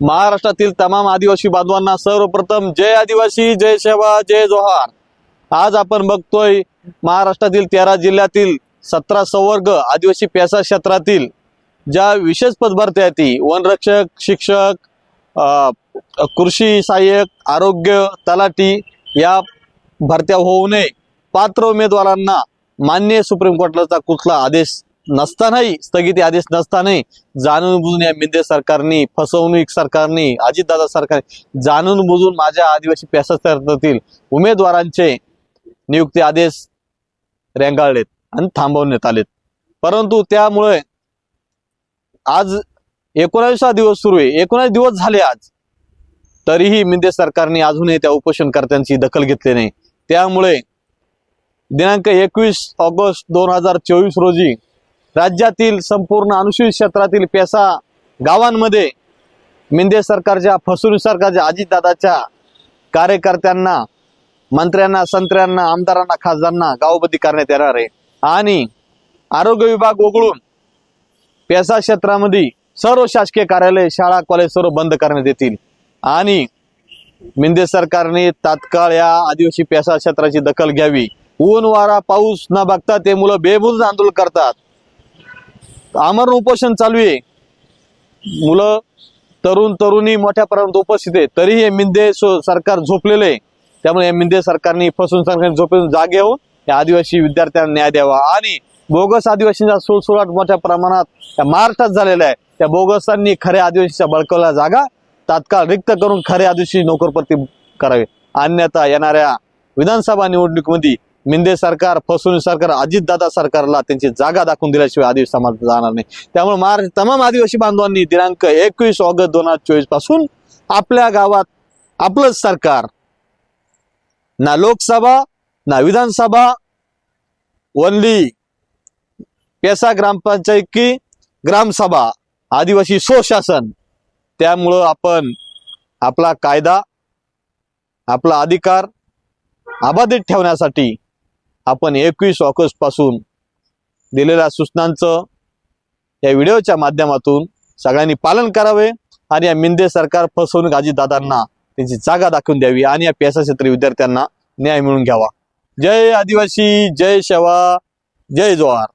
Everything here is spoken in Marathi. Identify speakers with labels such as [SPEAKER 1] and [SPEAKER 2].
[SPEAKER 1] महाराष्ट्रातील तमाम आदिवासी बांधवांना सर्वप्रथम जय आदिवासी जय सेवा जय जोहार. आज आपण बघतोय महाराष्ट्रातील तेरा जिल्ह्यातील सतरा संवर्ग आदिवासी प्यासा क्षेत्रातील ज्या विशेष पदभरत्या आहेत ती वनरक्षक शिक्षक कृषी सहाय्यक आरोग्य तलाठी या भरत्या होऊ नये. पात्र उमेदवारांना मान्य सुप्रीम कोर्टाचा कुठला आदेश नसतानाही स्थगिती आदेश नसतानाही जाणून बुजून या मिंदे सरकारने फसवणूक सरकारने अजितदादा सरकारने जाणून बुजून माझ्या आदिवासी पेसा उमेदवारांचे नियुक्ती आदेश रेंगाळलेत आणि थांबवण्यात आलेत. परंतु त्यामुळे आज एकोणावीसा दिवस सुरू आहे. एकोणावीस दिवस झाले आज. तरीही मिंदे सरकारने अजूनही त्या उपोषणकर्त्यांची दखल घेतली नाही. त्यामुळे दिनांक एकवीस ऑगस्ट दोन हजार चोवीस रोजी राज्यातील संपूर्ण अनुसूचित क्षेत्रातील पेसा गावांमध्ये मिंदे सरकारच्या फसवणूक सरकारच्या अजितदादाच्या कार्यकर्त्यांना मंत्र्यांना संत्र्यांना आमदारांना खासदारांना गावबंदी करण्यात येणार आहे. आणि आरोग्य विभाग वगळून पेसा क्षेत्रामध्ये सर्व शासकीय कार्यालय शाळा कॉलेज सर्व बंद करण्यात येतील. आणि मिंदे सरकारने तात्काळ या आदिवासी पेसा क्षेत्राची दखल घ्यावी. ऊन वारा पाऊस न बघता ते मुलं बेबुज आंदोलन करतात. आमरण उपोषण चालू आहे. मुलं तरुण तरुणी मोठ्या प्रमाणात उपस्थित आहे. तरीही हे मिंदे सरकार झोपलेलं आहे. त्यामुळे या मिंदे सरकारने फसून सरकारने झोपेतून जागे होऊन या आदिवासी विद्यार्थ्यांना न्याय द्यावा. आणि बोगस आदिवासींचा सुळसुळाट मोठ्या प्रमाणात त्या महाराष्ट्रात झालेला आहे. त्या बोगसांनी खऱ्या आदिवासीच्या बळकवल्या जागा तात्काळ रिक्त करून खरे आदिवासी नोकरपती करावे. अन्यथा येणाऱ्या विधानसभा निवडणुकीमध्ये मिंदे सरकार फसवणूक सरकार अजितदादा सरकारला त्यांची जागा दाखवून दिल्याशिवाय आदिवासी समाज जाणार नाही. त्यामुळे महाराष्ट्र तमाम आदिवासी बांधवांनी दिनांक एकवीस ऑगस्ट दोन हजार चोवीसपासून आपल्या गावात आपलंच सरकार ना लोकसभा ना विधानसभा वनली पेसा ग्रामपंचायत की ग्रामसभा आदिवासी स्वशासन. त्यामुळं आपण आपला कायदा आपला अधिकार अबाधित ठेवण्यासाठी आपण एकवीस ऑगस्टपासून दिलेल्या सूचनांचं या व्हिडिओच्या माध्यमातून सगळ्यांनी पालन करावे आणि या मिंदे सरकार फसवणूक दादांना त्यांची जागा दाखवून द्यावी आणि या पेसा क्षेत्रीय विद्यार्थ्यांना न्याय मिळून घ्यावा. जय आदिवासी जय शेवा जय जोहार.